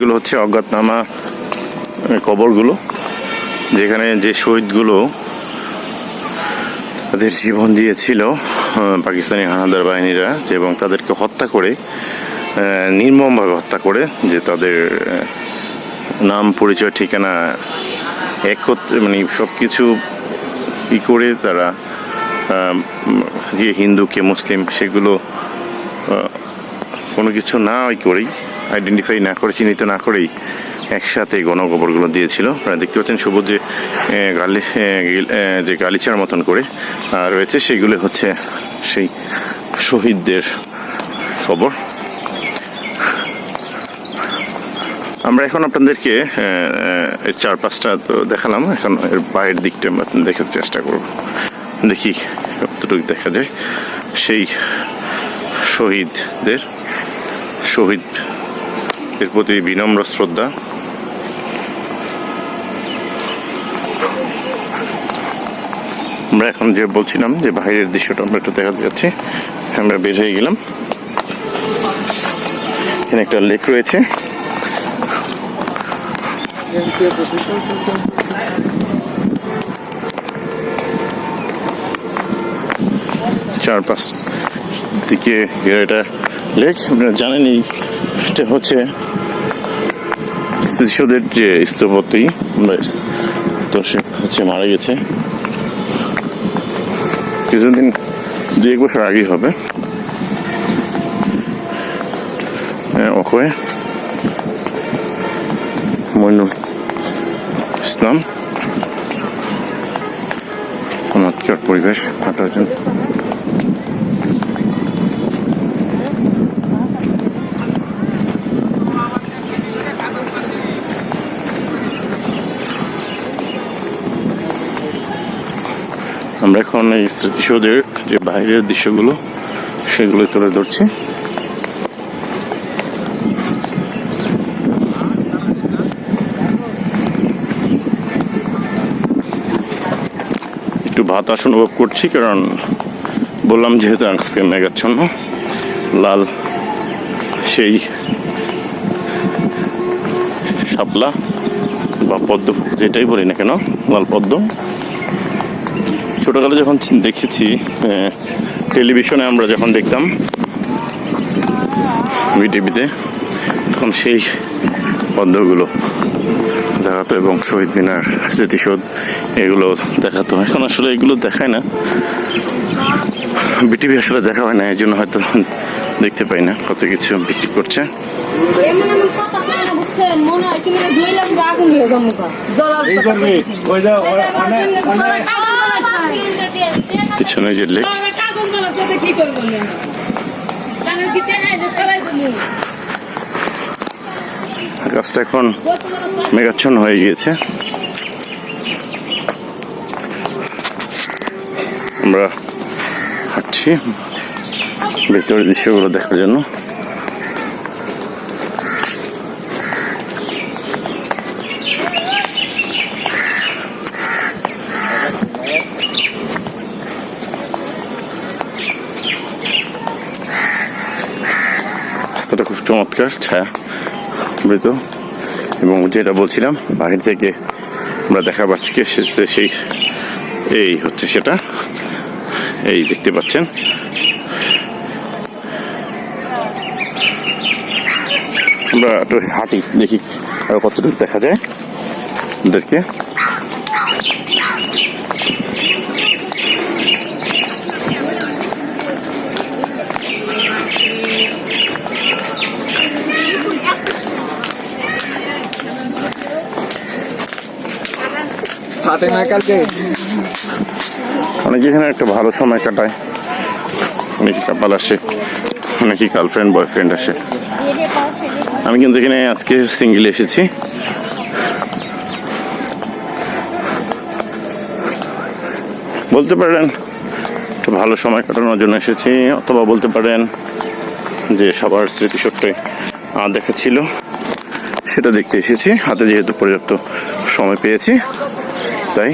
এগুলো হচ্ছে অজ্ঞাতনামা কবরগুলো, যেখানে যে শহীদগুলো তাদের জীবন দিয়েছিল পাকিস্তানি হানাদার বাহিনীরা এবং তাদেরকে হত্যা করে নির্মমভাবে হত্যা করে, যে তাদের নাম, পরিচয়, ঠিকানা একত্রে মানে সব কিছু ই করে তারা যে হিন্দু কে মুসলিম সেগুলো কোনো কিছু না করেই আইডেন্টিফাই না করে, চিহ্নিত না করেই একসাথে গণকবরগুলো দিয়েছিল। আপনারা দেখতে পাচ্ছেন সবুজ যে গালি যে গালিচার মতন করে রয়েছে সেগুলো হচ্ছে সেই শহীদদের খবর আমরা এখন আপনাদেরকে চার পাঁচটা তো দেখালাম, এখন এর বাইরের দিকটা আমরা দেখার চেষ্টা করব। দেখি কতটুকু দেখা যায়। সেই শহীদদের শহীদদের প্রতি বিনম্র শ্রদ্ধা। আমরা এখন যে বলছিলাম যে বাইরের দৃশ্যটা আমরা একটু দেখাতে যাচ্ছি, আমরা বের হয়ে গেলাম। এখানে একটা লেক রয়েছে। চারপাশ দিকে এটা লেক। আপনারা জানেন এই এটা হচ্ছে স্মৃতিসৌধের যে স্থপতি তো সে হচ্ছে মারা গেছে। কিছুদিন দুই এক বছর আগেই হবে। হ্যাঁ, অক্ষয়। মইনুল ইসলাম। চমৎকার পরিবেশ হাঁটার জন্য। আমরা এখন এই স্মৃতিসৌধের যে বাইরের দৃশ্যগুলো, সেগুলো তুলে ধরছি। একটু বাতাস অনুভব করছি, কারণ বললাম যেহেতু আজকে মেঘাচ্ছন্ন, লাল, সেই শাপলা বা পদ্ম যেটাই বলি না কেন, লাল পদ্ম। ছোটকালে যখন দেখেছি টেলিভিশনে আমরা যখন দেখতাম, বিটিভিতে, তখন সেই পদ্মগুলো দেখাতো এবং শহীদ মিনার, স্মৃতিসৌধ, এগুলো দেখাতো। এখন আসলে এগুলো দেখায় না। বিটিভি আসলে দেখা হয় না, এই জন্য হয়তো দেখতে পাই না কত কিছু বিক্রি করছে। মনে হয় পিছনে যে লেক। আকাশটা এখন মেঘাচ্ছন্ন হয়ে গিয়েছে। আমরা হাঁটছি। ভেতরের দৃশ্যগুলো দেখার জন্য রাস্তাটা খুব চমৎকার ছায়া মৃত। এবং যেটা বলছিলাম, বাহির থেকে আমরা দেখা পাচ্ছি কি সেই এই হচ্ছে সেটা। এই দেখতে পাচ্ছেন। আমরা একটু হাঁটি, দেখি আরও কতটুকু দেখা যায়। ওদেরকে। হাতে না কালকে? অনেকে এখানে একটা ভালো সময় কাটায়। অনেকে কাপাল আসে, অনেকে গার্লফ্রেন্ড বয়ফ্রেন্ড আসে। আমি কিন্তু এখানে আজকে সিঙ্গেল এসেছি। বলতে পারেন ভালো সময় কাটানোর জন্য এসেছি, অথবা বলতে পারেন যে সবার স্মৃতিশক্তি দেখা ছিল, সেটা দেখতে এসেছি। হাতে যেহেতু পর্যাপ্ত সময় পেয়েছি তাই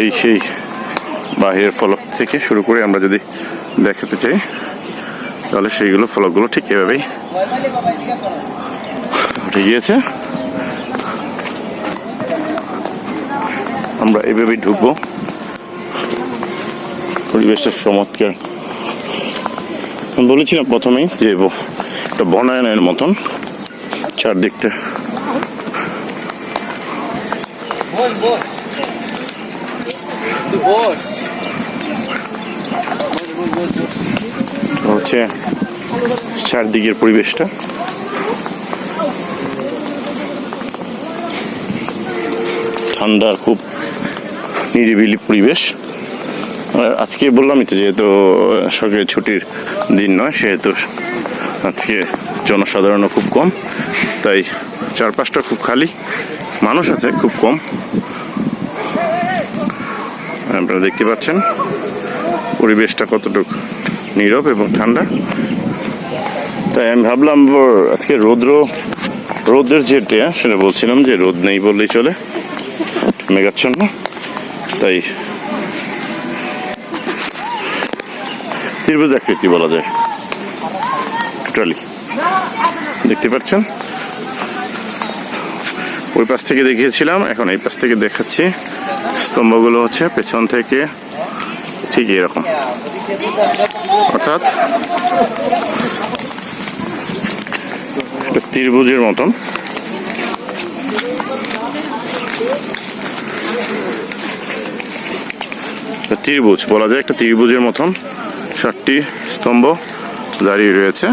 এই সেই বাহিরের ফলক থেকে শুরু করে আমরা যদি দেখাতে চাই, তাহলে সেইগুলো ফলকগুলো ঠিক এভাবেই উঠে গিয়েছে। আমরা এভাবেই ঢুকবো। পরিবেশটা চমৎকার। বলেছিলাম প্রথমেই যে একটা বনায়নের মতন। চারদিকটা। হচ্ছে চারদিকের পরিবেশটা। ঠান্ডা খুব নিরিবিলি পরিবেশ। আর আজকে বললামই তো যেহেতু সরকারি ছুটির দিন নয় সেহেতু আজকে জনসাধারণও খুব কম। তাই চারপাশটা খুব খালি। মানুষ আছে, খুব কম। আপনারা দেখতে পাচ্ছেন পরিবেশটা কতটুকু নীরব এবং ঠান্ডা। তাই আমি ভাবলাম, আজকে রৌদ্র রোদের যে ডে সেটা বলছিলাম যে রোদ নেই বললেই চলে। মেঘাচ্ছন্ন। তাই ত্রিভুজ আকৃতি বলা যায়। টোটালি দেখতে পাচ্ছেন? ওই পাশ থেকে দেখিয়েছিলাম, এখন এই পাশ থেকে দেখাচ্ছি। স্তম্ভগুলো হচ্ছে পেছন থেকে, ঠিক এরকম। অর্থাৎ ত্রিভুজের মতন। ত্রিভুজ, বলা যায় একটা ত্রিভুজের মতন। ষাটটি স্তম্ভ দাঁড়িয়ে রয়েছে।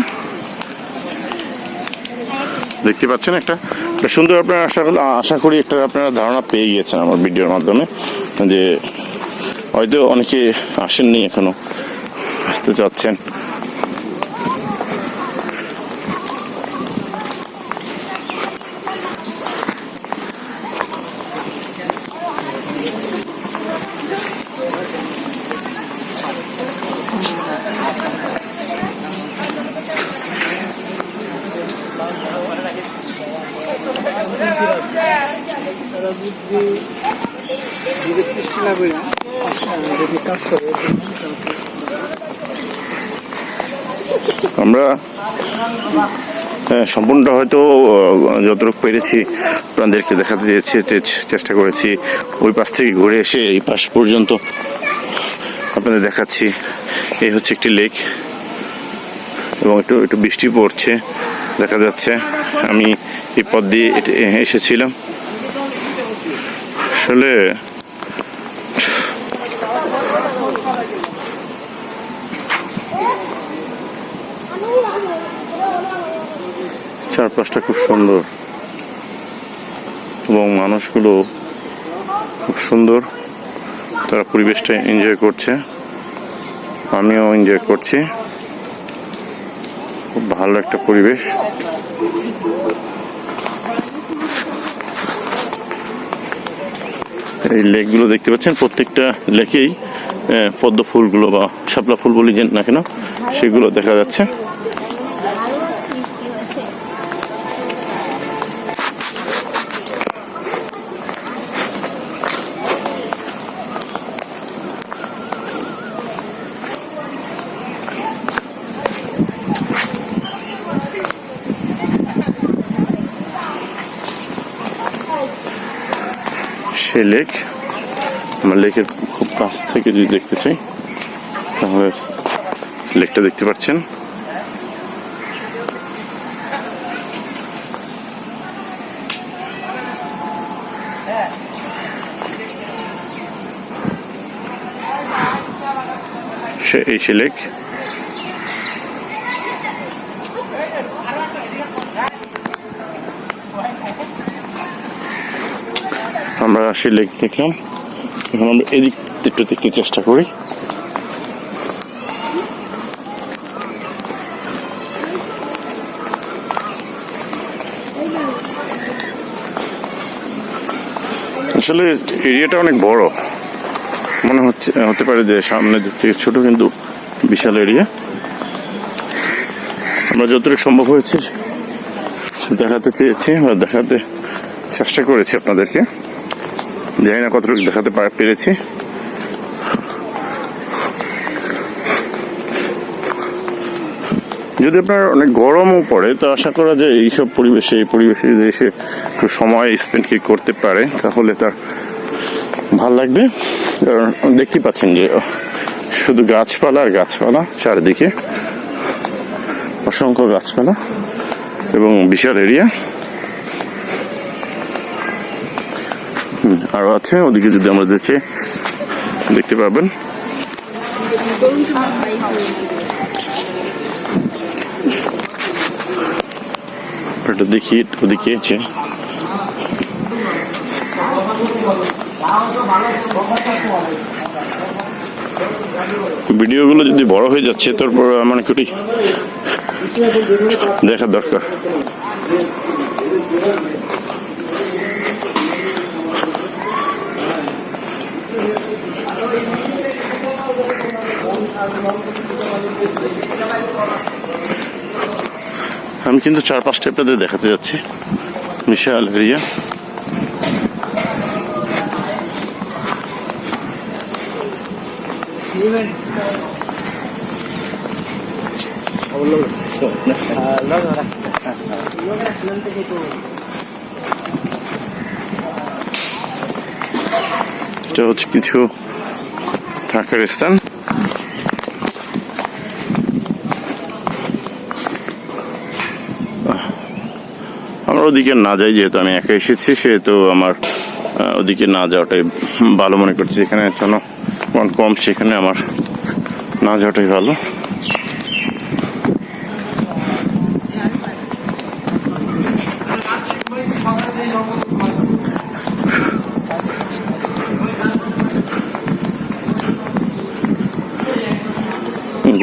দেখতে পাচ্ছেন একটা? একটা সুন্দর আপনারা আশা করি আশা করি একটা আপনারা ধারণা পেয়ে গিয়েছেন আমার ভিডিওর মাধ্যমে, যে হয়তো অনেকে আসেননি এখনও আসতে চাচ্ছেন। আমরা হ্যাঁ, সম্পূর্ণটা হয়তো যতটুকু পেরেছি আপনাদেরকে দেখাতে চেয়েছি চেষ্টা করেছি। ওই পাশ থেকে ঘুরে এসে এই পাশ পর্যন্ত আপনাদের দেখাচ্ছি। এই হচ্ছে একটি লেক এবং একটু একটু বৃষ্টি পড়ছে দেখা যাচ্ছে। আমি এই পথ দিয়ে এসেছিলাম। আসলে চারপাশটা খুব সুন্দর। এবং মানুষগুলো খুব সুন্দর। তারা পরিবেশটা এনজয় করছে। আমিও এনজয় করছি। খুব ভালো একটা পরিবেশ। এই লেকগুলো দেখতে পাচ্ছেন, প্রত্যেকটা লেকেই পদ্ম ফুলগুলো বা শাপলা ফুল বলি যে না কেন, সেগুলো দেখা যাচ্ছে। লেকের খুব কাছ থেকে যদি দেখতে চাই, তাহলে লেকটা দেখতে পাচ্ছেন। এই লেক। আমরা সে লেক দেখলাম। এখন আমরা এদিক একটু দেখতে চেষ্টা করি। আসলে এরিয়াটা অনেক বড়। মনে হচ্ছে, হতে পারে যে সামনের দিক থেকে ছোট কিন্তু বিশাল এরিয়া। আমরা যতটুকু সম্ভব হয়েছে দেখাতে চেয়েছি বা দেখাতে চেষ্টা করেছি আপনাদেরকে। জানি না কতটুকু দেখাতে পেরেছি। যদি আপনার অনেক গরমও পড়ে, তো আশা করা যায় এইসব পরিবেশে, এই পরিবেশে যদি এসে একটু সময় স্পেন্ড কি করতে পারে, তাহলে তার ভালো লাগবে। কারণ দেখতে পাচ্ছেন যে শুধু গাছপালা আর গাছপালা চারিদিকে। অসংখ্য গাছপালা এবং বিশাল এরিয়া আরও আছে, ওদিকে যদি আমরা দেখে, দেখতে পাবেন এটা দেখি, ওদিকে আছে ভিডিওগুলো যদি বড় হয়ে যাচ্ছে, তারপর মানে কি দেখা দরকার। আমি কিন্তু চার পাঁচটা আপনাদের দেখাতে যাচ্ছি। এরিয়া এটা হচ্ছে কিছু থাকার স্থান। ওদিকে না যাই, যেহেতু আমি একা এসেছি, সেহেতু আমার ওদিকে না যাওয়াটাই ভালো মনে করছি। এখানে জনগণ কম, সেখানে আমার না যাওয়াটাই ভালো।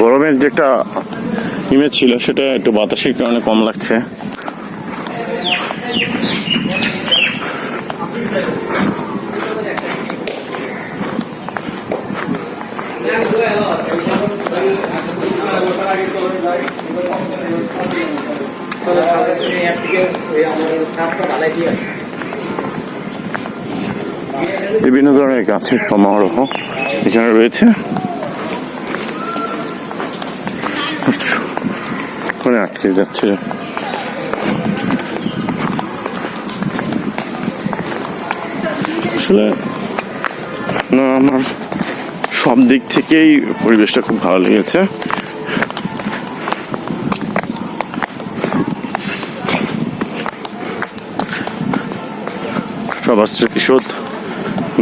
গরমের যেটা ইমেজ ছিল, সেটা একটু বাতাসের কারণে কম লাগছে। বিভিন্ন ধরনের গাছের সমারোহ এখানে রয়েছে। ওখানে আটকে যাচ্ছে। আসলে না, আমার সব দিক থেকেই পরিবেশটা খুব ভালো লেগেছে। সবার স্মৃতিশোধ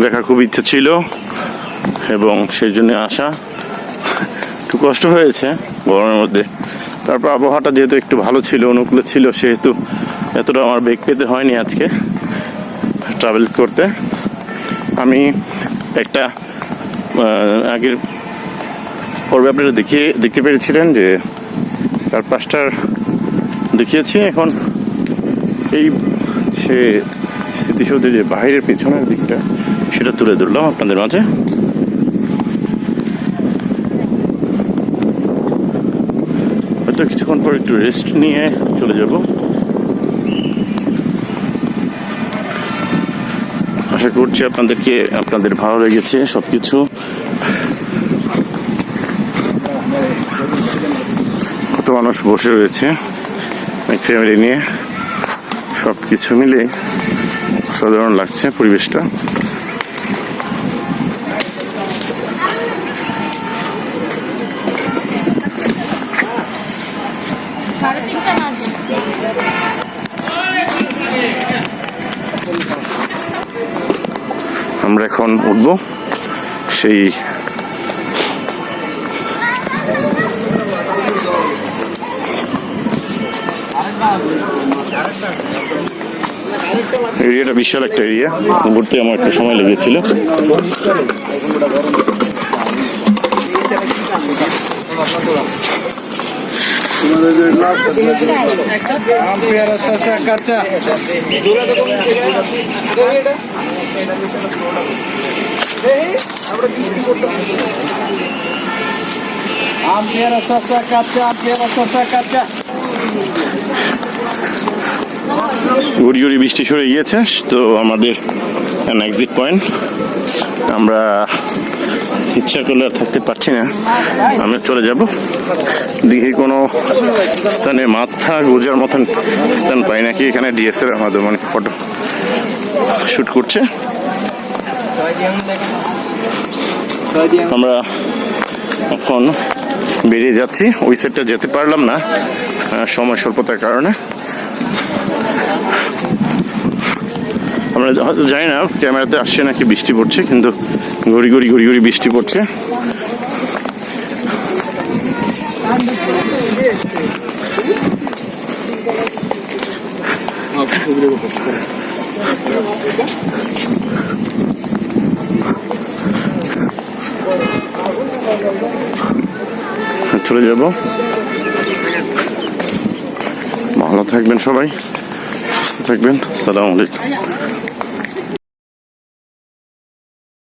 দেখার খুব ইচ্ছে ছিল এবং সেই জন্য আসা একটু কষ্ট হয়েছে গরমের মধ্যে। তারপর আবহাওয়াটা যেহেতু একটু ভালো ছিল, অনুকূলে ছিল, সেহেতু এতটা আমার বেগ পেতে হয়নি আজকে ট্রাভেল করতে। আমি একটা আগের পর্বে আপনারা দেখিয়ে, দেখতে পেরেছিলেন যে চার পাঁচটার দেখিয়েছি। এখন এই সে স্মৃতিসৌধের যে বাইরের পেছনের দিকটা, সেটা তুলে ধরলাম আপনাদের মাঝে। হয়তো কিছুক্ষণ পর একটু রেস্ট নিয়ে চলে যাব। আশা করছি আপনাদেরকে, আপনাদের ভালো লেগেছে সবকিছু। কত মানুষ বসে রয়েছে ফ্যামিলি নিয়ে সব কিছু মিলে সাধারণ লাগছে পরিবেশটা। আমরা এখন উঠব। সেই এরিয়াটা বিশাল একটা এরিয়া ঘুরতে আমার একটু সময় লেগেছিল। কাঁচা আম পেয়ারা শসা কাঁচা, আম পেয়ারা শসা কাঁচা। গুড়ি গুড়ি বৃষ্টি সরে গিয়েছে, তো আমাদের এক্সিট পয়েন্ট আমরা ইচ্ছা করলে আর থাকতে পারছি না, আমরা চলে যাব। দেখি কোনো স্থানে মাথা গোজার মতন স্থান পাই নাকি, এখানে ডিএসএল আমাদের মানে ফটো শুট করছে। আমরা এখন বেরিয়ে যাচ্ছি, ওই সাইডটা যেতে পারলাম না সময় স্বল্পতার কারণে। আমরা হয়তো জানি না, ক্যামেরাতে আসছে নাকি বৃষ্টি পড়ছে, কিন্তু ঘড়ি ঘড়ি ঘড়ি ঘড়ি বৃষ্টি পড়ছে। চলে যাব। ভালো থাকবেন সবাই, সুস্থ থাকবেন। সালাম আলাইকুম।